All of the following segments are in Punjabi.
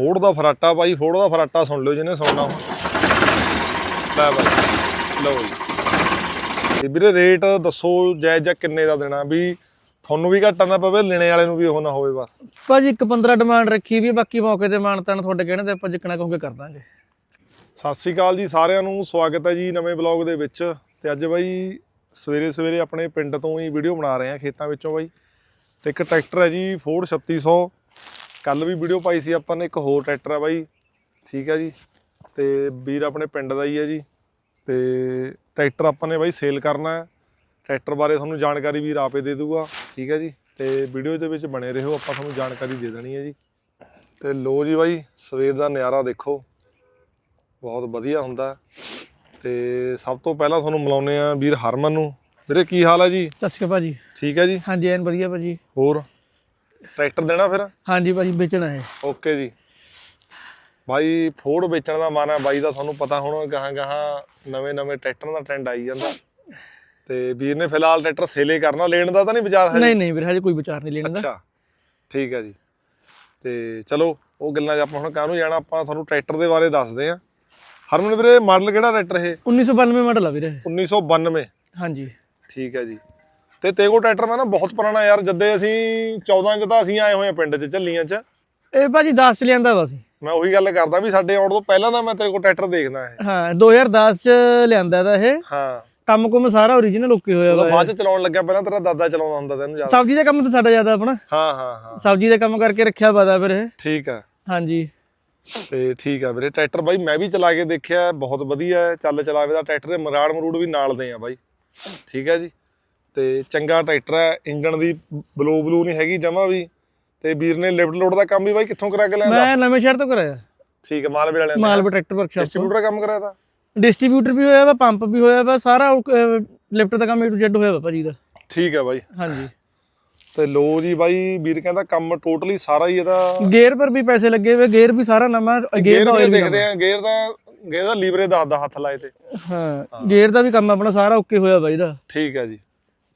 ਫੋੜ ਦਾ ਫਰਾਟਾ ਬਾਈ ਫੋੜ ਦਾ ਫਰਾਟਾ ਸੁਣ ਲਿਓ ਜਿਹਨੇ ਸੁਣਨਾ ਹੋ ਲੈ ਬਾਈ ਲਓ ਜੀ। ਤੇ ਵੀਰੇ ਰੇਟ ਦੱਸੋ ਜਾਇਜ਼ ਜਾਂ ਕਿੰਨੇ ਦਾ ਦੇਣਾ? ਵੀ ਤੁਹਾਨੂੰ ਵੀ ਘਾਟਾ ਨਾ ਪਵੇ ਲੈਣੇ ਵਾਲੇ ਨੂੰ ਵੀ ਉਹ ਨਾ ਹੋਵੇ ਬਸ। ਭਾਜੀ ਇੱਕ 15 ਡਿਮਾਂਡ ਰੱਖੀ ਵੀ ਬਾਕੀ ਮੌਕੇ ਤੇ ਮਾਨਤਾਨ ਤੁਹਾਡੇ ਕਹਿਣੇ ਤੇ ਆਪਾਂ ਜਿੱਕਣਾ ਕਹੋਗੇ ਕਰ ਦਾਂਗੇ। ਸਤਿ ਸ੍ਰੀ ਅਕਾਲ ਜੀ ਸਾਰਿਆਂ ਨੂੰ ਸਵਾਗਤ ਹੈ ਜੀ ਨਵੇਂ ਬਲੌਗ ਦੇ ਵਿੱਚ। ਤੇ ਅੱਜ ਬਾਈ ਸਵੇਰੇ ਸਵੇਰੇ ਆਪਣੇ ਪਿੰਡ ਤੋਂ ਹੀ ਵੀਡੀਓ ਬਣਾ ਰਹੇ ਹਾਂ ਖੇਤਾਂ ਵਿੱਚੋਂ ਬਾਈ। ਤੇ ਇੱਕ ਟਰੈਕਟਰ ਹੈ ਜੀ ਫੋਰਡ 3600 ਕੱਲ ਵੀ ਵੀਡੀਓ ਪਾਈ ਸੀ ਆਪਾਂ ਨੇ ਇੱਕ ਹੋਰ ਟਰੈਕਟਰ ਹੈ ਬਾਈ। ਠੀਕ ਹੈ ਜੀ। ਤੇ ਵੀਰ ਆਪਣੇ ਪਿੰਡ ਦਾ ਹੀ ਹੈ ਜੀ। ਤੇ ਟਰੈਕਟਰ ਆਪਾਂ ਨੇ ਬਾਈ ਸੇਲ ਕਰਨਾ ਹੈ। ਟਰੈਕਟਰ ਬਾਰੇ ਤੁਹਾਨੂੰ ਜਾਣਕਾਰੀ ਵੀਰ ਆਪੇ ਦੇ ਦੂਗਾ। ਠੀਕ ਹੈ ਜੀ। ਤੇ ਵੀਡੀਓ ਦੇ ਵਿੱਚ ਬਣੇ ਰਹੋ ਆਪਾਂ ਤੁਹਾਨੂੰ ਜਾਣਕਾਰੀ ਦੇ ਦੇਣੀ ਹੈ ਜੀ। ਤੇ ਲੋ ਜੀ ਬਾਈ ਸਵੇਰ ਦਾ ਨਜ਼ਾਰਾ ਦੇਖੋ। ਬਹੁਤ ਵਧੀਆ ਹੁੰਦਾ ਤੇ ਸਭ ਤੋਂ ਪਹਿਲਾਂ ਤੁਹਾਨੂੰ ਮਿਲਾਉਂਦੇ ਆ ਵੀਰ ਹਰਮਨ ਨੂੰ। ਵੀਰੇ ਕੀ ਹਾਲ ਹੈ ਜੀ? ਸਤਿ ਸ਼੍ਰੀ ਅਕਾਲ ਭਾਜੀ। ਠੀਕ ਹੈ ਜੀ। ਹਾਂਜੀ ਐਨ ਵਧੀਆ ਭਾਜੀ। ਹੋਰ? ਟਰੈਕਟਰ ਦੇਣਾ ਫਿਰ? ਹਾਂਜੀ ਭਾਜੀ ਵੇਚਣਾ ਹੈ ਓਕੇ ਜੀ। ਬਾਈ ਫੋਰਡ ਵੇਚਣ ਦਾ ਮਨ ਹੈ ਬਾਈ ਦਾ ਤੁਹਾਨੂੰ ਪਤਾ ਹੁਣ ਗਾਹਾਂ ਗਾਹਾਂ ਨਵੇਂ ਨਵੇਂ ਟਰੈਕਟਰਾਂ ਦਾ ਟ੍ਰੈਂਡ ਆਈ ਜਾਂਦਾ। ਤੇ ਵੀਰ ਨੇ ਫਿਲਹਾਲ ਟਰੈਕਟਰ ਸੇਲੇ ਕਰਨਾ। ਲੈਣ ਦਾ ਤਾਂ ਨਹੀਂ ਵਿਚਾਰ ਹੈ ਨਹੀਂ ਨਹੀਂ ਵੀਰ ਹਜੇ ਕੋਈ ਵਿਚਾਰ ਨਹੀਂ ਲੈਣ ਦਾ। ਅੱਛਾ। ਠੀਕ ਹੈ ਜੀ। ਤੇ ਚਲੋ ਉਹ ਗੱਲਾਂ 'ਚ ਆਪਾਂ ਹੁਣ ਕਾਹਨੂੰ ਜਾਣਾ ਆਪਾਂ ਤੁਹਾਨੂੰ ਟਰੈਕਟਰ ਦੇ ਬਾਰੇ ਦੱਸਦੇ ਆ। ਹਰਮਨ ਵੀਰੇ ਮਾਡਲ ਕਿਹੜਾ ਟਰੈਕਟਰ ਇਹ? 1992 ਮਾਡਲ ਆ ਵੀਰੇ 1992 ਹਾਂਜੀ। ਠੀਕ ਹੈ ਜੀ। ਤੇ ਤੇਗੋ ਟਰੈਕਟਰ ਮੈਂ ਨਾ ਬਹੁਤ ਪੁਰਾਣਾ ਯਾਰ ਜਦੇ ਅਸੀਂ 14 ਚ ਤਾਂ ਅਸੀਂ ਆਏ ਹੋਏ ਆ ਪਿੰਡ 'ਚ ਝੱਲੀਆਂ 'ਚ। ਇਹ ਭਾਜੀ 10 ਚ ਲਿਆਂਦਾ ਵਾ ਸੀ ਮੈਂ ਉਹੀ ਗੱਲ ਕਰਦਾ ਵੀ ਸਾਡੇ ਆਉਣ ਤੋਂ ਪਹਿਲਾਂ ਦਾ ਮੈਂ ਤੇਰੇ ਕੋਲ ਟਰੈਕਟਰ ਦੇਖਦਾ ਹੈ ਹਾਂ 2010 ਚ ਲਿਆਂਦਾ ਦਾ ਇਹ। ਹਾਂ। ਕੰਮ ਕੁਮ ਸਾਰਾ ਓਰੀਜਨਲ ਓਕੇ ਹੋਇਆ ਵਾ ਬਾਅਦ ਚ ਚਲਾਉਣ ਲੱਗਿਆ ਪਹਿਲਾਂ ਤੇਰਾ ਦਾਦਾ ਚਲਾਉਂਦਾ ਹੁੰਦਾ ਤੈਨੂੰ ਜ਼ਿਆਦਾ। ਸਬਜ਼ੀ ਦਾ ਕੰਮ ਤਾਂ ਸਾਡਾ ਜ਼ਿਆਦਾ ਆਪਣਾ। ਹਾਂ ਹਾਂ ਹਾਂ। ਸਬਜ਼ੀ ਦਾ ਕੰਮ ਕਰਕੇ ਰੱਖਿਆ ਪਤਾ ਫਿਰ ਇਹ। ਠੀਕ ਆ। ਹਾਂਜੀ। ਤੇ ਠੀਕ ਆ ਵੀਰੇ ਟਰੈਕਟਰ ਬਾਈ ਮੈਂ ਵੀ ਚਲਾ ਕੇ ਦੇਖਿਆ ਬਹੁਤ ਵਧੀਆ ਚੱਲ ਚਲਾਵੇ ਦਾ ਟਰੈਕਟਰ ਦੇ ਮਰਾੜ ਮਰੂੜ ਵੀ ਨਾਲ ਦੇ ਆ ਬਾਈ। ਠੀਕ ਹੈ ਜੀ। ਤੇ ਚੰਗਾ ਟਰੈਕਟਰ ਹੈ ਇੰਜਣ ਦੀ ਬਲੂ ਬਲੂ ਨਹੀਂ ਹੈਗੀ ਜਮਾ ਵੀ। ਤੇ ਵੀਰ ਨੇ ਲਿਫਟ ਲੋਡ ਦਾ ਕੰਮ ਵੀ ਬਾਈ ਕਿੱਥੋਂ ਕਰਾ ਕੇ ਲਿਆਂਦਾ? ਮੈਂ ਨਵੇਂ ਸ਼ਹਿਰ ਤੋਂ ਕਰਾਇਆ। ਠੀਕ ਹੈ ਮਾਲਵੇ ਵਾਲਿਆਂ ਨੇ ਮਾਲਵਾ ਟਰੈਕਟਰ ਵਰਕਸ਼ਾਪ ਤੋਂ। ਡਿਸਟ੍ਰੀਬਿਊਟਰ ਦਾ ਕੰਮ ਕਰਾਇਆ ਤਾਂ? ਡਿਸਟ੍ਰੀਬਿਊਟਰ ਵੀ ਹੋਇਆ ਵਾ ਪੰਪ ਵੀ ਹੋਇਆ ਵਾ ਸਾਰਾ ਲਿਫਟ ਦਾ ਕੰਮ A to Z ਹੋਇਆ ਵਾ ਭਾਜੀ ਦਾ। ਠੀਕ ਹੈ ਬਾਈ। ਹਾਂਜੀ। ਤੇ ਲੋ ਜੀ ਬਾਈ ਵੀਰ ਕਹਿੰਦਾ ਕੰਮ ਟੋਟਲੀ ਸਾਰਾ ਹੀ ਇਹਦਾ ਗੇਅਰ ਪਰ ਵੀ ਪੈਸੇ ਲੱਗੇ ਹੋਏ ਗੇਅਰ ਵੀ ਸਾਰਾ ਨਵਾਂ ਗੇਅਰ ਦਾ ਵੀ ਦੇਖਦੇ ਆ ਗੇਅਰ ਦਾ ਗੇਅਰ ਦਾ ਲੀਵਰੇ ਦੱਸਦਾ ਹੱਥ ਲਾਏ ਤੇ। ਹਾਂ ਗੇਅਰ ਦਾ ਵੀ ਕੰਮ ਆਪਣਾ ਸਾਰਾ ਓਕੇ ਹੋਇਆ ਵਾ ਇਹਦਾ ਠੀਕ ਹੈ ਜੀ।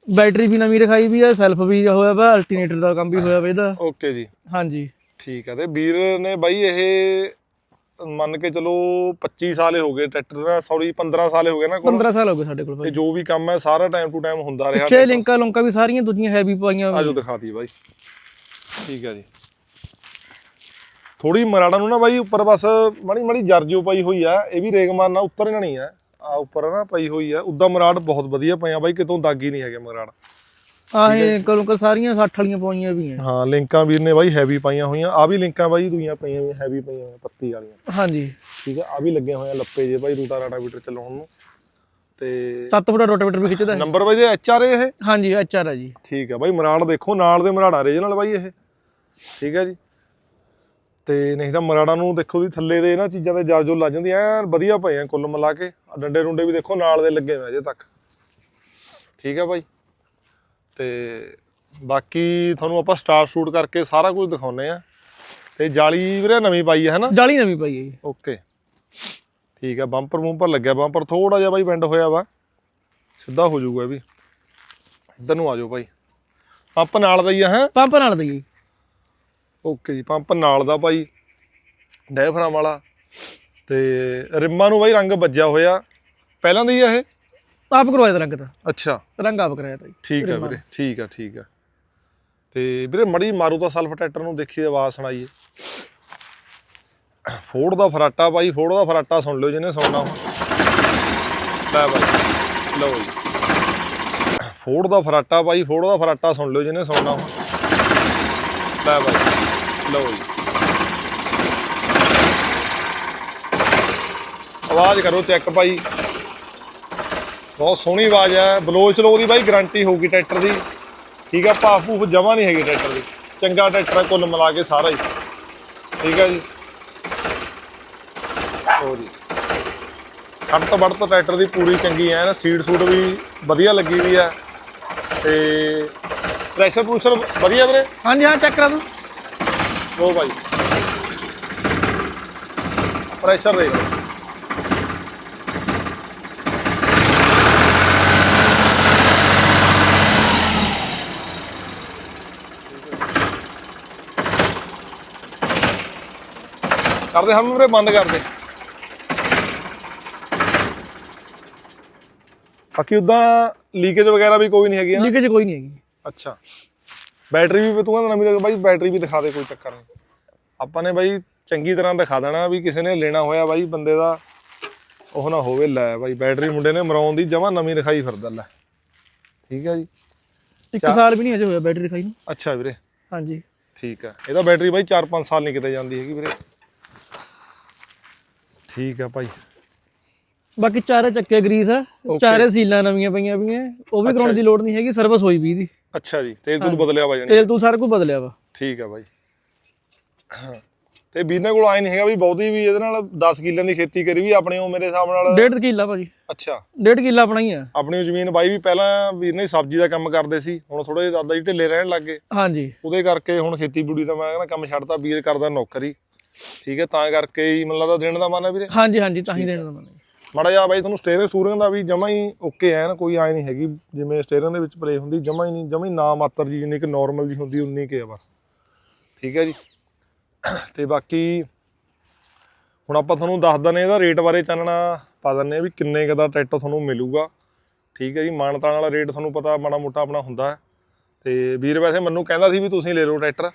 ਬੈਟਰੀ ਵੀ ਨਵੀਂ ਰਖਾਈ ਵੀ ਆ ਸੈਲਫ ਵੀ ਹੋਇਆ ਵਾ ਅਲਟਰਨੇਟਰ ਦਾ ਕੰਮ ਵੀ ਹੋਇਆ ਵਾ ਇਹਦਾ। ਓਕੇ ਜੀ। ਹਾਂਜੀ। ਠੀਕ ਹੈ ਤੇ ਵੀਰ ਨੇ ਬਾਈ ਇਹ ਮੰਨ ਕੇ ਚਲੋ 25 ਸਾਲੇ ਹੋ ਗਏ ਟਰੈਕਟਰ ਦਾ ਸੌਰੀ 15 ਸਾਲੇ ਹੋ ਗਏ ਨਾ ਕੋਲ। 15 ਸਾਲ ਹੋ ਗਏ ਸਾਡੇ ਕੋਲ ਤੇ ਜੋ ਵੀ ਕੰਮ ਹੈ ਸਾਰਾ ਟਾਈਮ ਟੂ ਟਾਈਮ ਹੁੰਦਾ ਰਿਹਾ ਛੇ ਲਿੰਕਾਂ ਲੁੰਕਾਂ ਵੀ ਸਾਰੀਆਂ ਦੂਜੀਆਂ ਹੈਵੀ ਪਾਈਆਂ। ਆਜੋ ਦਿਖਾਤੀ ਬਾਈ। ਠੀਕ ਹੈ ਜੀ। ਥੋੜੀ ਮਰਾੜਾ ਨੂੰ ਨਾ ਬਾਈ ਉੱਪਰ ਬਸ ਮਾੜੀ ਮਾੜੀ ਜਰਜੋ ਪਾਈ ਹੋਈ ਆ ਇਹ ਵੀ ਰੇਗ ਮਾਰਨਾ ਉੱਤਰ ਜਾਣੀ ਆ। ਆ ਉੱਪਰ ਨਾ ਪਈ ਹੋਈ ਆ। ਉਦਾਂ ਮਰਾੜ ਬਹੁਤ ਵਧੀਆ ਪਈਆਂ ਬਾਈ ਕਿਤੋਂ ਦਾਗੀ ਨਹੀਂ ਹੈਗੇ ਮਰਾੜ। ਆਹ ਇਹ ਕਲੁੰਕਾਂ ਸਾਰੀਆਂ 60 ਵਾਲੀਆਂ ਪਾਈਆਂ ਵੀ ਆ। ਹਾਂ ਲਿੰਕਾਂ ਵੀਰ ਨੇ ਬਾਈ ਹੈਵੀ ਪਾਈਆਂ ਹੋਈਆਂ। ਆ ਵੀ ਲਿੰਕਾਂ ਬਾਈ ਦੂਈਆਂ ਪਈਆਂ ਹੋਈਆਂ ਹੈਵੀ ਪਈਆਂ ਹੋਈਆਂ ਪੱਤੀ ਵਾਲੀਆਂ। ਹਾਂਜੀ। ਠੀਕ ਆ ਆ ਵੀ ਲੱਗੇ ਹੋਏ ਆ ਲੱਪੇ ਜੇ ਬਾਈ ਰੂਟਾ ਰਾਟਾ ਵੀਟਰ ਚਲਾਉਣ ਨੂੰ। ਤੇ 7 ਫੁੱਟ ਰੋਟਾਵੇਟਰ ਵੀ ਖਿੱਚਦਾ ਹੈ। ਨੰਬਰ ਬਾਈ ਦੇ ਐਚ ਆਰ ਇਹ? ਹਾਂਜੀ ਐਚਆਰ ਆ ਜੀ। ਠੀਕ ਆ ਬਾਈ ਮਰਾੜ ਦੇਖੋ ਨਾਲ ਦੇ ਮਰਾੜਾ ਰੀਜਨਲ ਬਾਈ ਇਹ। ਠੀਕ ਹੈ ਜੀ। ਤੇ ਨਹੀਂ ਤਾਂ ਮਰਾੜਾ ਨੂੰ ਦੇਖੋ ਦੀ ਥੱਲੇ ਦੇ ਇਹਨਾਂ ਚੀਜ਼ਾਂ ਤੇ ਜਰ ਜੋ ਲੱਜ ਜਾਂਦੀ ਐ ਵਧੀਆ ਪਏ ਆ ਕੁੱਲ ਮਿਲਾ ਕੇ। ਡੰਡੇ ਡੁੰਡੇ ਵੀ ਦੇਖੋ ਨਾਲ ਦੇ ਲੱਗੇ ਹੋਏ ਅਜੇ ਤੱਕ। ਠੀਕ ਹੈ ਬਾਈ। ਤੇ ਬਾਕੀ ਤੁਹਾਨੂੰ ਆਪਾਂ ਸਟਾਰ ਸ਼ੂਟ ਕਰਕੇ ਸਾਰਾ ਕੁਝ ਦਿਖਾਉਨੇ ਆ। ਤੇ ਜਾਲੀ ਵੀਰੇ ਨਵੀਂ ਪਾਈ ਹੈ ਹਨਾ? ਜਾਲੀ ਨਵੀਂ ਪਾਈ ਹੈ ਜੀ। ਓਕੇ। ਠੀਕ ਹੈ ਬੰਪਰ ਬੰਪਰ ਲੱਗਿਆ। ਬੰਪਰ ਥੋੜਾ ਜਿਹਾ ਬਾਈ ਬੈਂਡ ਹੋਇਆ ਵਾ। ਸਿੱਧਾ ਹੋ ਜਾਊਗਾ ਇਹ ਵੀ। ਇੱਧਰ ਨੂੰ ਆ ਜਾਓ ਬਾਈ। ਪੰਪ ਨਾਲ ਦਾ ਹੀ ਆ ਹੈ? ਪੰਪ ਨਾਲ ਦੀ ਜੀ। ਓਕੇ ਜੀ ਪੰਪ ਨਾਲ ਦਾ ਭਾਈ ਡਾਇਫਰਾਮ ਵਾਲਾ। ਤੇ ਰਿਮਾਂ ਨੂੰ ਬਾਈ ਰੰਗ ਵੱਜਿਆ ਹੋਇਆ। ਪਹਿਲਾਂ ਦਾ ਹੀ ਆ ਇਹ? ਆਪ ਕਰਵਾਇਆ ਤਾਂ ਰੰਗ ਤਾਂ। ਅੱਛਾ। ਰੰਗ ਆਪ ਕਰਾਇਆ ਤਾਂ ਜੀ ਠੀਕ ਹੈ ਵੀਰੇ ਠੀਕ ਹੈ ਠੀਕ ਹੈ ਤੇ ਵੀਰੇ ਮੜੀ ਮਾਰੂ ਤਾਂ ਸਲਫ ਟਰੈਕਟਰ ਨੂੰ ਦੇਖੀ ਆਵਾਜ਼ ਸੁਣਾਈਏ। ਫੋੜ ਦਾ ਫਰਾਟਾ ਬਾਈ ਫੋੜ ਦਾ ਫਰਾਟਾ ਸੁਣ ਲਿਓ ਜਿਹਨੇ ਸੁਣਨਾ ਹੋ ਲੈ ਬਾਈ ਲਓ ਜੀ। ਫੋੜ ਦਾ ਫਰਾਟਾ ਬਾਈ ਫੋੜ ਦਾ ਫਰਾਟਾ ਸੁਣ ਲਿਓ ਜਿਹਨੇ ਸੁਣਨਾ ਹੋ ਲੈ ਬਾਈ। ਲਓ ਜੀ। ਆਵਾਜ਼ ਕਰੋ ਚੈੱਕ ਭਾਈ। ਬਹੁਤ ਸੋਹਣੀ ਆਵਾਜ਼ ਹੈ। ਬਲੋਚ ਲੋ ਦੀ ਬਾਈ ਗਾਰੰਟੀ ਹੋਊਗੀ ਟਰੈਕਟਰ ਦੀ। ਠੀਕ ਆ ਭਾਫ ਭੂਫ ਜਮਾ ਨਹੀਂ ਹੈਗੀ ਟਰੈਕਟਰ ਦੀ। ਚੰਗਾ ਟਰੈਕਟਰ ਹੈ, ਕੁੱਲ ਮਿਲਾ ਕੇ ਸਾਰਾ ਹੀ। ਠੀਕ ਆ ਜੀ। ਹੋ ਜੀ। ਖੜਤ ਵੜਤ ਟਰੈਕਟਰ ਦੀ ਪੂਰੀ ਚੰਗੀ ਹੈ ਨਾ। ਸੀਟ ਸੂਟ ਵੀ ਵਧੀਆ ਲੱਗੀ ਵੀ ਹੈ। ਤੇ ਪ੍ਰੈਸ਼ਰ ਪ੍ਰੂਸ਼ਰ ਵਧੀਆ ਵੀਰੇ? ਹਾਂਜੀ, ਹਾਂ ਚੈੱਕ ਕਰਾ ਦੋ। ਲੋ ਭਾਈ। ਪ੍ਰੈਸ਼ਰ ਲਓ ਕਰਦੇ ਹਮ ਵੀਰੇ ਬੰਦ ਕਰ ਦੇ ਬਾਕੀ ਉਦਾਂ ਲੀਕੇਜ ਵਗੈਰਾ ਵੀ ਕੋਈ ਨਹੀਂ ਹੈਗੀ ਨਾ? ਲੀਕੇਜ ਕੋਈ ਨਹੀਂ ਹੈਗੀ। ਅੱਛਾ। ਬੈਟਰੀ ਵੀ ਤੂੰ ਕਹਿੰਦਾ ਨਵੀਂ ਲੱਗ ਬਾਈ ਬੈਟਰੀ ਵੀ ਦਿਖਾ ਦੇ ਕੋਈ ਚੱਕਰ ਨਹੀਂ। ਆਪਾਂ ਨੇ ਬਾਈ ਚੰਗੀ ਤਰ੍ਹਾਂ ਦਿਖਾ ਦੇਣਾ ਵੀ ਕਿਸੇ ਨੇ ਲੈਣਾ ਹੋਇਆ ਬਾਈ ਬੰਦੇ ਦਾ ਉਹ ਨਾ ਹੋਵੇ ਲੈ ਬਾਈ। ਬੈਟਰੀ ਮੁੰਡੇ ਨੇ ਮਰਾਉਣ ਦੀ ਜਮਾ ਨਵੀਂ ਦਿਖਾਈ ਫਿਰਦਾ ਲੈ। ਠੀਕ ਹੈ ਜੀ। ਇੱਕ ਸਾਲ ਵੀ ਨਹੀਂ ਹਜੇ ਹੋਇਆ ਬੈਟਰੀ ਦਿਖਾਈ ਨੂੰ। ਅੱਛਾ ਵੀਰੇ। ਹਾਂਜੀ। ਠੀਕ ਹੈ ਇਹਦਾ ਬੈਟਰੀ ਬਾਈ 4-5 ਸਾਲ ਨਹੀਂ ਕਿਤੇ ਜਾਂਦੀ ਹੈਗੀ ਵੀਰੇ। ਠੀਕ ਆ ਭਾਈ। ਬਾਕੀ ਚਾਰੇ ਚੱਕੇ ਗਰੀਸ ਆ ਚਾਰੇ ਸੀਲਾਂ ਨਵੀਆਂ ਪਈਆਂ ਪਈਆਂ ਉਹ ਵੀ ਕਰਾਉਣ ਦੀ ਲੋੜ ਨਹੀਂ ਹੈਗੀ ਸਰਵਿਸ ਹੋਈ ਵੀ ਇਹਦੀ ਅੱਛਾ ਜੀ ਤੇਲ ਤੂਲ ਬਦਲਿਆ ਵਾ ਜਾਣੀ। ਤੇਲ ਤੂਲ ਸਾਰਾ ਕੁਝ ਬਦਲਿਆ ਵਾ। ਠੀਕ ਆ ਬਾਈ। ਤੇ ਵੀਰਨੇ ਕੋਲ ਆਏ ਨਹੀਂ ਹੈਗਾ ਵੀ ਬਹੁਤੀ ਵੀ ਇਹਦੇ ਨਾਲ 10 ਕਿੱਲਿਆਂ ਦੀ ਖੇਤੀ ਕਰੀ ਵੀ ਆਪਣੇ ਉਹ ਮੇਰੇ ਹਿਸਾਬ ਨਾਲ। ਡੇਢ ਕਿੱਲਾ ਭਾਜੀ। ਅੱਛਾ। ਡੇਢ ਕਿੱਲਾ ਆਪਣਾ ਹੀ ਆ। ਆਪਣੀ ਜ਼ਮੀਨ ਬਾਈ ਵੀ ਪਹਿਲਾਂ ਵੀਰ ਨੇ ਸਬਜ਼ੀ ਦਾ ਕੰਮ ਕਰਦੇ ਸੀ ਹੁਣ ਥੋੜੇ ਜਿਹੇ ਦਾਦਾ ਜੀ ਢਿੱਲੇ ਰਹਿਣ ਲੱਗ ਗਏ। ਹਾਂਜੀ। ਉਹਦੇ ਕਰਕੇ ਹੁਣ ਖੇਤੀਬਾੜੀ ਦਾ ਮੈਂ ਕਹਿੰਦਾ ਕੰਮ ਛੱਡਤਾ ਵੀਰ ਕਰਦਾ ਨੌਕਰੀ। ਠੀਕ ਹੈ ਤਾਂ ਕਰਕੇ ਹੀ ਮੈਨੂੰ ਲੱਗਦਾ ਦੇਣ ਦਾ ਮਨ ਹੈ ਵੀਰੇ। ਹਾਂਜੀ ਹਾਂਜੀ ਤਾਂ ਹੀ ਦੇਣ ਦਾ ਮਨ ਮਾੜਾ ਜਿਹਾ ਬਾਈ ਤੁਹਾਨੂੰ ਸਟੇਰਿੰਗ ਸੂਰਿੰਗ ਦਾ ਵੀ ਜਮਾ ਹੀ ਓਕੇ ਐ ਨਾ ਕੋਈ ਆਏ ਨਹੀਂ ਹੈਗੀ, ਜਿਵੇਂ ਸਟੇਰਿੰਗ ਦੇ ਵਿੱਚ ਪਲੇ ਹੁੰਦੀ, ਜਮਾ ਹੀ ਨਹੀਂ, ਜਮਾ ਹੀ ਨਾ ਮਾਤਰ ਜੀ, ਜਿੰਨੀ ਕਿ ਨਾਰਮਲ ਜੀ ਹੁੰਦੀ, ਉਨੀ ਕਿ ਆ ਬਸ। ਠੀਕ ਹੈ ਜੀ। ਤੇ ਬਾਕੀ ਹੁਣ ਆਪਾਂ ਤੁਹਾਨੂੰ ਦੱਸ ਦਨੇ ਇਹਦਾ ਰੇਟ ਬਾਰੇ, ਚਾਨਣਾ ਪਾ ਦਿੰਨੇ ਆ ਵੀ ਕਿੰਨੇ ਕੁ ਦਾ ਟਰੈਕਟਰ ਤੁਹਾਨੂੰ ਮਿਲੂਗਾ। ਠੀਕ ਹੈ ਜੀ ਮਾਨਤਾਨ ਵਾਲਾ ਰੇਟ ਤੁਹਾਨੂੰ ਪਤਾ ਮਾੜਾ ਮੋਟਾ ਆਪਣਾ ਹੁੰਦਾ ਹੈ। ਤੇ ਵੀਰ ਵੈਸੇ ਮੈਨੂੰ ਕਹਿੰਦਾ ਸੀ ਵੀ ਤੁਸੀਂ ਲੈ ਲਓ ਟਰੈਕਟਰ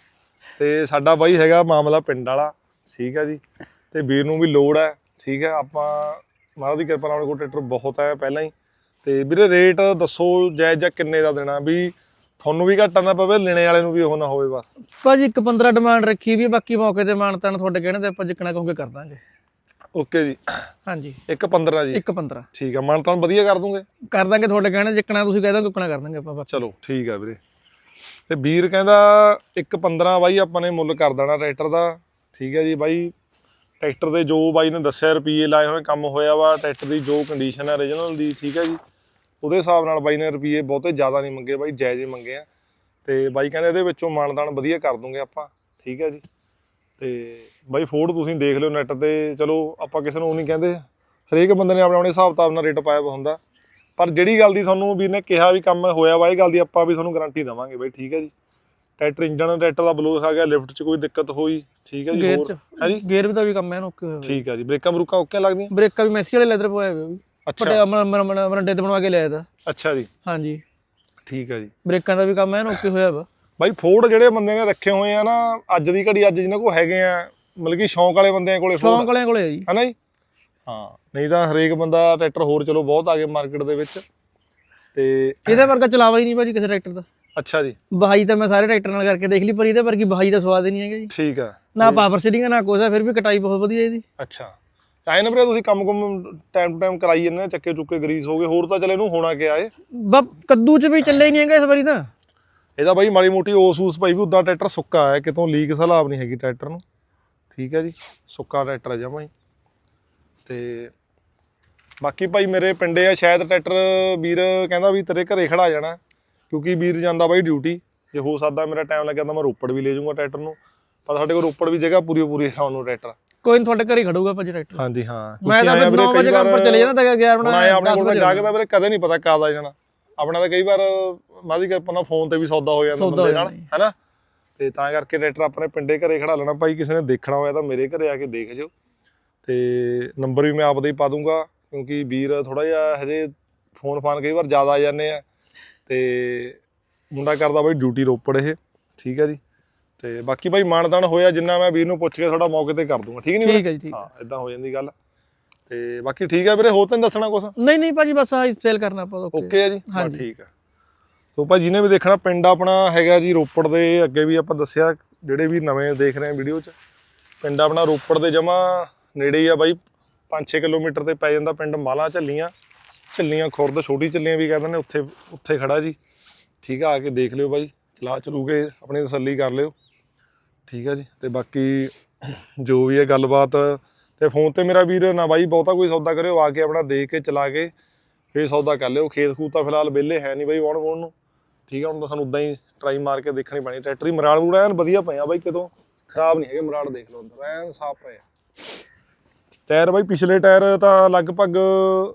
ਤੇ ਸਾਡਾ ਬਾਈ ਹੈਗਾ ਮਾਮਲਾ ਪਿੰਡ ਵਾਲਾ। ਠੀਕ ਹੈ ਜੀ। ਤੇ ਵੀਰ ਨੂੰ ਵੀ ਲੋੜ ਹੈ। ਠੀਕ ਹੈ, ਆਪਾਂ ਮਹਾਰਾਜ ਦੀ ਕਿਰਪਾ ਨਾਲ ਆਪਣੇ ਕੋਲ ਟਰੈਕਟਰ ਬਹੁਤ ਹੈ ਪਹਿਲਾਂ ਹੀ। ਤੇ ਵੀਰੇ ਰੇਟ ਦੱਸੋ ਜਾਇਜ਼ ਜਾਂ ਕਿੰਨੇ ਦਾ ਦੇਣਾ? ਵੀ ਤੁਹਾਨੂੰ ਵੀ ਘਾਟਾ ਨਾ ਪਵੇ ਲੈਣੇ ਵਾਲੇ ਨੂੰ ਵੀ ਉਹ ਨਾ ਹੋਵੇ ਬਸ। ਭਾਜੀ ਇੱਕ 15 ਡਿਮਾਂਡ ਰੱਖੀ ਵੀ ਆ, ਬਾਕੀ ਮੌਕੇ ਤੇ ਮਾਨਤਾਨ ਤੁਹਾਡੇ ਕਹਿਣੇ ਤੇ ਆਪਾਂ ਜਿੱਕਣਾ ਕਹੋਗੇ ਕਰ ਦਾਂਗੇ। ਓਕੇ ਜੀ। ਹਾਂਜੀ। ਇੱਕ 15 ਜੀ। ਇੱਕ 15 ਠੀਕ ਹੈ ਮਨ ਤਾਂ ਵਧੀਆ ਕਰ ਦੂੰਗੇ? ਕਰ ਦਾਂਗੇ ਤੁਹਾਡੇ ਕਹਿਣੇ ਜਿੱਕਣਾ ਤੁਸੀਂ ਕਹਿ ਦੋਗੇ ਉਕਣਾ ਕਰ ਦਾਂਗੇ ਆਪਾਂ। ਚਲੋ ਠੀਕ ਹੈ ਵੀਰੇ। ਤੇ ਵੀਰ ਕਹਿੰਦਾ ਇੱਕ 15 ਬਾਈ ਆਪਾਂ ਨੇ ਮੁੱਲ ਕਰ ਦੇਣਾ ਟਰੈਕਟਰ ਦਾ। ਠੀਕ ਹੈ ਜੀ ਬਾਈ। ਟਰੈਕਟਰ ਦੇ ਜੋ ਬਾਈ ਨੇ ਦੱਸਿਆ ਰੁਪਏ ਲਾਏ ਹੋਏ, ਕੰਮ ਹੋਇਆ ਵਾ, ਟਰੈਕਟਰ ਦੀ ਜੋ ਕੰਡੀਸ਼ਨ ਹੈ origignal ਦੀ, ਠੀਕ ਹੈ ਜੀ। ਉਹਦੇ ਹਿਸਾਬ ਨਾਲ ਬਾਈ ਨੇ ਰੁਪਏ ਬਹੁਤੇ ਜ਼ਿਆਦਾ ਨਹੀਂ ਮੰਗੇ ਬਾਈ, ਜਾਇਜ਼ ਹੀ ਮੰਗੇ ਆ। ਤੇ ਬਾਈ ਕਹਿੰਦੇ ਇਹਦੇ ਵਿੱਚੋਂ ਮਾਨਦਾਨ ਵਧੀਆ ਕਰ ਦੂੰਗੇ ਆਪਾਂ, ਠੀਕ ਹੈ ਜੀ। ਤੇ ਬਾਈ ਫੋਰਡ ਤੁਸੀਂ ਦੇਖ ਲਿਓ ਨੈਟ ਤੇ, ਚਲੋ ਆਪਾਂ ਕਿਸੇ ਨੂੰ ਉਹ ਨਹੀਂ ਕਹਿੰਦੇ। ਹਰੇਕ ਬੰਦੇ ਨੇ ਆਪਣੇ ਆਪਣੇ ਹਿਸਾਬ ਕਿਤਾਬ ਨਾਲ ਰੇਟ ਪਾਇਆ ਹੁੰਦਾ। ਪਰ ਜਿਹੜੀ ਗੱਲ ਦੀ ਤੁਹਾਨੂੰ ਵੀਰ ਨੇ ਕਿਹਾ ਵੀ ਕੰਮ ਹੋਇਆ ਵਾ, ਇਹ ਗੱਲ ਦੀ ਆਪਾਂ ਵੀ ਤੁਹਾਨੂੰ ਗਾਰੰਟੀ ਦੇਵਾਂਗੇ ਬਾਈ, ਠੀਕ ਹੈ ਜੀ। ਟਰੈਕਟਰ ਇੰਜਨ ਟਰੈਕਟਰ ਦਾ ਬਲੋ ਆ ਗਿਆ ਲਿਫਟ 'ਚ ਕੋਈ ਦਿੱਕਤ ਹੋਈ ਠੀਕ ਹੈ ਜੀ ਗੇਅਰ ਹੋਰ? ਚ। ਹੈ ਜੀ? ਗੇਅਰ ਵੀ ਤਾਂ ਵੀ ਕੰਮ ਐਨ ਓਕੇ ਹੋਇਆ ਠੀਕ ਹੈ ਜੀ ਬ੍ਰੇਕਾਂ ਬਰੂਕਾਂ ਓਕੇ ਲੱਗਦੀਆਂ? ਬ੍ਰੇਕਾਂ ਵੀ ਮੈਸੀ ਵਾਲੇ ਲੈਦਰ ਪਵਾਏ ਹੋਏ ਵੀ। ਅੱਛਾ। ਪਟੇ ਮਰੰਡੇ ਤੇ ਬਣਵਾ ਕੇ ਲਿਆਇਆ ਤਾ। ਅੱਛਾ ਜੀ। ਹਾਂਜੀ। ਠੀਕ ਹੈ ਜੀ। ਬ੍ਰੇਕਾਂ ਦਾ ਵੀ ਕੰਮ ਐਨ ਓਕੇ ਹੋਇਆ ਵਾ ਬਾਈ ਫੋਰਡ ਜਿਹੜੇ ਬੰਦੇ ਨੇ ਰੱਖੇ ਹੋਏ ਆ ਨਾ ਅੱਜ ਦੀ ਘੜੀ ਅੱਜ ਜਿਹਨਾਂ ਕੋਲ ਹੈਗੇ ਆ ਮਤਲਬ ਕਿ ਸ਼ੌਂਕ ਵਾਲੇ ਬੰਦਿਆਂ ਕੋਲੇ ਫੋਰਡ ਸ਼ੌਂਕ ਵਾਲਿਆਂ ਕੋਲੇ ਜੀ। ਹੈ ਨਾ ਜੀ? ਹਾਂ ਨਹੀਂ ਤਾਂ ਹਰੇਕ ਬੰਦਾ ਟਰੈਕਟਰ ਹੋਰ ਚਲੋ ਬਹੁਤ ਆ ਗਏ ਮਾਰਕੀਟ ਦੇ ਵਿੱਚ। ਤੇ ਇਹਦੇ ਵਰਗਾ ਚਲਾਵਾ ਹੀ ਨਹੀਂ ਭਾਜੀ ਕਿਸੇ ਟਰੈਕਟਰ ਦਾ। ਅੱਛਾ ਜੀ। ਬਹਾਈ ਤਾਂ ਮੈਂ ਸਾਰੇ ਟਰੈਕਟਰ ਨਾਲ ਕਰਕੇ ਦੇਖ ਲਈ ਪਰ ਇਹਦੇ ਵਰਗੀ ਬਹਾਈ ਦਾ ਸਵਾਦ ਹੀ ਨਹੀਂ ਹੈਗਾ ਜੀ। ਠੀਕ ਆ। ਨਾ ਪਾਵਰ ਸੀਟਿੰਗ ਨਾ ਆ ਫਿਰ ਵੀ ਕਟਾਈ ਬਹੁਤ ਵਧੀਆ ਇਹਦੀ। ਅੱਛਾ। ਆਏ ਨਾ ਵੀਰੇ ਤੁਸੀਂ ਕੰਮ ਕੁਮ ਟਾਈਮ ਟੂ ਟਾਈਮ ਕਰਾਈ ਜਾਂਦੇ ਚੱਕੇ ਚੁੱਕੇ ਗਰੀਸ ਹੋ ਗਏ ਹੋਰ ਤਾਂ ਚਲੇ ਇਹਨੂੰ ਹੋਣਾ ਕਿਆ ਏ? ਬਾ ਕੱਦੂ ਚ ਵੀ ਚੱਲਿਆ ਹੀ ਨਹੀਂ ਹੈਗਾ ਇਸ ਵਾਰੀ ਤਾਂ। ਇਹਦਾ ਬਾਈ ਮਾੜੀ ਮੋਟੀ ਓਸ ਊਸ ਭਾਈ ਵੀ ਉਦਾਂ ਟਰੈਕਟਰ ਸੁੱਕਾ ਹੈ ਕਿਤੋਂ ਲੀਕ ਸਲਾਬ ਨਹੀਂ ਹੈਗੀ ਟਰੈਕਟਰ ਨੂੰ। ਠੀਕ ਹੈ ਜੀ ਸੁੱਕਾ ਟਰੈਕਟਰ ਜਮਾਂ ਹੀ ਤੇ ਬਾਕੀ ਭਾਈ ਮੇਰੇ ਪਿੰਡੇ ਆ ਸ਼ਾਇਦ ਟਰੈਕਟਰ ਵੀਰ ਕਹਿੰਦਾ ਵੀ ਤੇਰੇ ਘਰੇ ਖੜਾ ਜਾਣਾ। ਕਿਉਂਕਿ ਵੀਰ ਜਾਂਦਾ ਬਾਈ ਡਿਊਟੀ ਜੇ ਹੋ ਸਕਦਾ ਮੇਰਾ ਟਾਈਮ ਲੱਗਿਆ ਤਾਂ ਮੈਂ ਰੋਪੜ ਵੀ ਲੈ ਜਾਊਂਗਾ ਟਰੈਕਟਰ ਨੂੰ। ਪਰ ਸਾਡੇ ਕੋਲ ਰੋਪੜ ਵੀ ਜਗ੍ਹਾ ਪੂਰੀ ਪੂਰੀ ਹੈ ਸਾਨੂੰ ਟਰੈਕਟਰ ਕੋਈ ਨਹੀਂ ਤੁਹਾਡੇ ਘਰੇ ਖੜੂਗਾ ਭਾਜੀ ਟਰੈਕਟਰ ਹਾਂਜੀ ਹਾਂ। ਮੈਂ ਤਾਂ 9 ਵਜੇ ਕੰਮ ਪਰ ਚਲੇ ਜਾਂਦਾ ਤਾਂ 11 ਹੁਣ ਬਣਾ ਆਏ ਆਪਣੇ ਕੋਲ ਤਾਂ ਜਾਗ ਦਾ ਵੀਰੇ ਕਦੇ ਨਹੀਂ ਪਤਾ ਕਦ ਆ ਜਾਣਾ। ਆਪਣਾ ਤਾਂ ਕਈ ਵਾਰ ਮਾਦੀ ਕਿਰਪਾ ਨਾਲ ਫੋਨ ਤੇ ਵੀ ਸੌਦਾ ਹੋ ਜਾਂਦਾ ਬੰਦੇ ਨਾਲ ਹੈਨਾ? ਤੇ ਤਾਂ ਕਰਕੇ ਟਰੈਕਟਰ ਆਪਣੇ ਪਿੰਡੇ ਘਰੇ ਖੜਾ ਲੈਣਾ ਭਾਈ ਕਿਸੇ ਨੇ ਦੇਖਣਾ ਹੋਇਆ ਤਾਂ ਮੇਰੇ ਘਰੇ ਆ ਕੇ ਦੇਖ ਜਿਓ। ਤੇ ਨੰਬਰ ਵੀ ਮੈਂ ਆਪਦਾ ਹੀ ਪਾ ਦੂੰਗਾ ਕਿਉਂਕਿ ਵੀਰ ਥੋੜਾ ਜਿਹਾ ਹਜੇ ਫੋਨ ਫਾਨ ਕਈ ਵਾਰ ਜ਼ਿਆਦਾ ਆ ਜਾਂਦੇ ਆ। ਤੇ ਮੁੰਡਾ ਕਰਦਾ ਬਾਈ ਡਿਊਟੀ ਰੋਪੜ ਇਹ ਠੀਕ ਹੈ ਜੀ। ਤੇ ਬਾਕੀ ਭਾਈ ਮਾਨਦਾਨ ਹੋਇਆ ਜਿੰਨਾ ਮੈਂ ਵੀਰ ਨੂੰ ਪੁੱਛ ਕੇ ਤੁਹਾਡਾ ਮੌਕੇ ਤੇ ਕਰ ਦੂੰਗਾ ਠੀਕ ਨਹੀਂ ਠੀਕ ਹੈ ਜੀ ਠੀਕ। ਹਾਂ ਇਦਾਂ ਹੋ ਜਾਂਦੀ ਗੱਲ। ਤੇ ਬਾਕੀ ਠੀਕ ਹੈ ਵੀਰੇ ਹੋਰ ਤਾਂ ਨੀ ਦੱਸਣਾ ਕੁਛ? ਨਹੀਂ ਨਹੀਂ ਭਾਜੀ ਬਸ ਆ ਸੇਲ ਕਰਨਾ ਆਪਾਂ ਓਕੇ ਓਕੇ ਹੈ ਜੀ ਬਸ ਠੀਕ ਹੈ। ਸੋ ਭਾਈ ਜਿਹਨੇ ਵੀ ਦੇਖਣਾ ਪਿੰਡ ਆਪਣਾ ਹੈਗਾ ਜੀ ਰੋਪੜ ਦੇ ਅੱਗੇ ਵੀ ਆਪਾਂ ਦੱਸਿਆ ਜਿਹੜੇ ਵੀ ਨਵੇਂ ਦੇਖ ਰਹੇ ਆ ਵੀਡੀਓ 'ਚ ਪਿੰਡ ਆਪਣਾ ਰੋਪੜ ਦੇ ਜਮਾ ਨੇੜੇ ਹੀ ਆ ਬਾਈ। 5-6 ਕਿਲੋਮੀਟਰ ਤੇ ਪੈ ਜਾਂਦਾ ਪਿੰਡ ਮਾਲਾ ਝੱਲੀਆਂ। ਝੱਲੀਆਂ, ਖੁਰਦ, ਛੋਟੀ ਝੱਲੀਆਂ ਵੀ ਕਹਿੰਦੇ ਨੇ, ਉੱਥੇ ਉੱਥੇ ਖੜਾ ਜੀ। ਠੀਕ ਆ ਆ ਕੇ ਦੇਖ ਲਿਓ ਬਾਈ। ਚਲਾ ਚਲੂ ਕੇ ਆਪਣੀ ਤਸੱਲੀ ਕਰ ਲਿਓ। ਠੀਕ ਆ ਜੀ। ਤੇ ਬਾਕੀ ਜੋ ਵੀ ਹੈ ਗੱਲਬਾਤ, ਤੇ ਫੋਨ ਤੇ ਮੇਰਾ ਵੀਰ ਨਾ ਬਾਈ, ਬਹੁਤਾ ਕੋਈ ਸੌਦਾ ਕਰਿਓ, ਆ ਕੇ ਆਪਣਾ ਦੇਖ ਕੇ, ਚਲਾ ਕੇ ਫੇਰ ਸੌਦਾ ਕਰ ਲਿਓ। ਖੇਤ ਖੂਤ ਤਾਂ ਫਿਲਹਾਲ ਵਿਹਲੇ ਹੈ ਨਹੀਂ ਬਾਈ ਵਾਉਣ ਵਉਣ ਨੂੰ। ਠੀਕ ਆ, ਹੁਣ ਤਾਂ ਸਾਨੂੰ ਉਦਾਂ ਹੀ ਟਰਾਈ ਮਾਰ ਕੇ ਦੇਖਣੀ ਪੈਣੀ। ਟਰੈਕਟਰੀ ਦੀ ਮਰਾਲ ਮੂੜਾ ਐਨ ਵਧੀਆ ਪਏ ਆ ਬਾਈ ਕਿਤੋਂ। ਖਰਾਬ ਨਹੀਂ ਹੈਗੇ, ਮਰਾਲ ਦੇਖ ਲਓ ਅੰਦਰ। ਐਨ ਸਾਫ਼ ਪਏ ਆ। ਟਾਇਰ ਬਾਈ, ਪਿਛਲੇ ਟਾਇਰ ਤਾਂ ਲਗਭਗ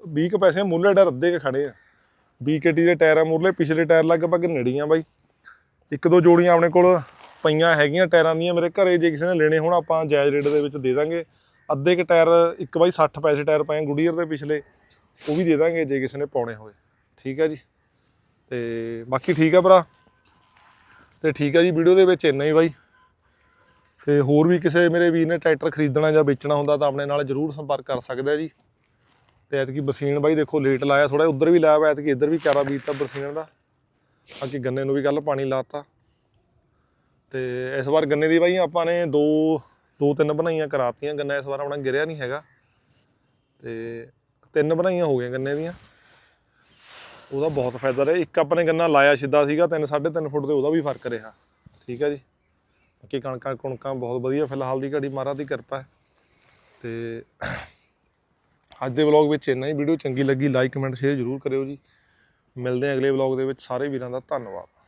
20 ਕੁ ਪੈਸੇ ਮੁੱਲੇ ਟਾਇਰ ਅੱਧੇ ਕੇ ਖੜੇ ਆ। BKT ਦੇ ਟਾਇਰ ਆ ਮੁਰਲੇ ਪਿਛਲੇ ਟਾਇਰ ਲਗਭਗ ਨੇੜੀਆਂ ਬਾਈ। ਇੱਕ ਦੋ ਜੋੜੀਆਂ ਆਪਣੇ ਕੋਲ ਪਈਆਂ ਹੈਗੀਆਂ ਟਾਇਰਾਂ ਦੀਆਂ, ਮੇਰੇ ਘਰੇ ਜੇ ਕਿਸੇ ਨੇ ਲੈਣੇ ਹੋਣ, ਆਪਾਂ ਜਾਇਜ਼ ਰੇਟ ਦੇ ਵਿੱਚ ਦੇ ਦਾਂਗੇ। ਅੱਧੇ ਕ ਟਾਇਰ, ਇੱਕ ਬਾਈ 60 ਪੈਸੇ ਟਾਇਰ ਪਏ ਆ ਗੁਡੀਅਰ ਦੇ ਪਿਛਲੇ, ਉਹ ਵੀ ਦੇ ਦਾਂਗੇ ਜੇ ਕਿਸੇ ਨੇ ਪਾਉਣੇ ਹੋਏ। ਠੀਕ ਹੈ ਜੀ। ਤੇ ਬਾਕੀ ਠੀਕ ਆ ਭਰਾ। ਤੇ ਠੀਕ ਹੈ ਜੀ, ਵੀਡੀਓ ਦੇ ਵਿੱਚ ਇੰਨਾ ਹੀ ਬਾਈ। ਤੇ ਹੋਰ ਵੀ ਕਿਸੇ ਮੇਰੇ ਵੀਰ ਨੇ ਟਰੈਕਟਰ ਖਰੀਦਣਾ ਜਾਂ ਵੇਚਣਾ ਹੁੰਦਾ ਤਾਂ ਆਪਣੇ ਨਾਲ ਜਰੂਰ ਸੰਪਰਕ ਕਰ ਸਕਦਾ ਜੀ। ਤੇ ਐਤਕੀ ਬਸੀਨ ਬਾਈ ਦੇਖੋ ਲੇਟ ਲਾਇਆ ਥੋੜਾ ਉਧਰ ਵੀ ਲਾਇਆ ਵਾ, ਐਤਕੀ ਇੱਧਰ ਵੀ ਚਾਰਾ ਬੀਜਤਾ ਬਸੀਨ ਦਾ। ਬਾਕੀ ਗੰਨੇ ਨੂੰ ਵੀ ਕੱਲ ਪਾਣੀ ਲਾਤਾ। ਤੇ ਇਸ ਵਾਰ ਗੰਨੇ ਦੀ ਬਾਈ ਆਪਾਂ ਨੇ ਦੋ ਦੋ ਤਿੰਨ ਬਣਾਈਆਂ ਕਰਾਤੀਆਂ, ਗੰਨਾ ਇਸ ਵਾਰ ਆਪਣਾ ਗਿਰਿਆ ਨਹੀਂ ਹੈਗਾ। ਤੇ ਤਿੰਨ ਬਣਾਈਆਂ ਹੋ ਗਈਆਂ ਗੰਨੇ ਦੀਆਂ। ਉਹਦਾ ਬਹੁਤ ਫਾਇਦਾ ਰਿਹਾ। ਇੱਕ ਆਪਾਂ ਨੇ ਗੰਨਾ ਲਾਇਆ ਸਿੱਧਾ ਸੀਗਾ 3 3.5 ਫੁੱਟ ਤੇ ਉਹਦਾ ਵੀ ਫ਼ਰਕ ਰਿਹਾ। ਠੀਕ ਹੈ ਜੀ। ਬਾਕੀ ਕਣਕਾਂ ਕੁਣਕਾਂ ਬਹੁਤ ਵਧੀਆ, ਫਿਲਹਾਲ ਦੀ ਘੜੀ ਮਹਾਰਾਜ ਦੀ ਕਿਰਪਾ ਹੈ। ਤੇ ਅੱਜ ਦੇ ਵਲੌਗ ਵਿੱਚ ਇੰਨਾ ਹੀ। ਵੀਡੀਓ ਚੰਗੀ ਲੱਗੀ ਲਾਈਕ ਕਮੈਂਟ ਸ਼ੇਅਰ ਜ਼ਰੂਰ ਕਰਿਓ ਜੀ। ਮਿਲਦੇ ਹਾਂ ਅਗਲੇ ਵਲੌਗ ਦੇ ਵਿੱਚ। ਸਾਰੇ ਵੀਰਾਂ ਦਾ ਧੰਨਵਾਦ।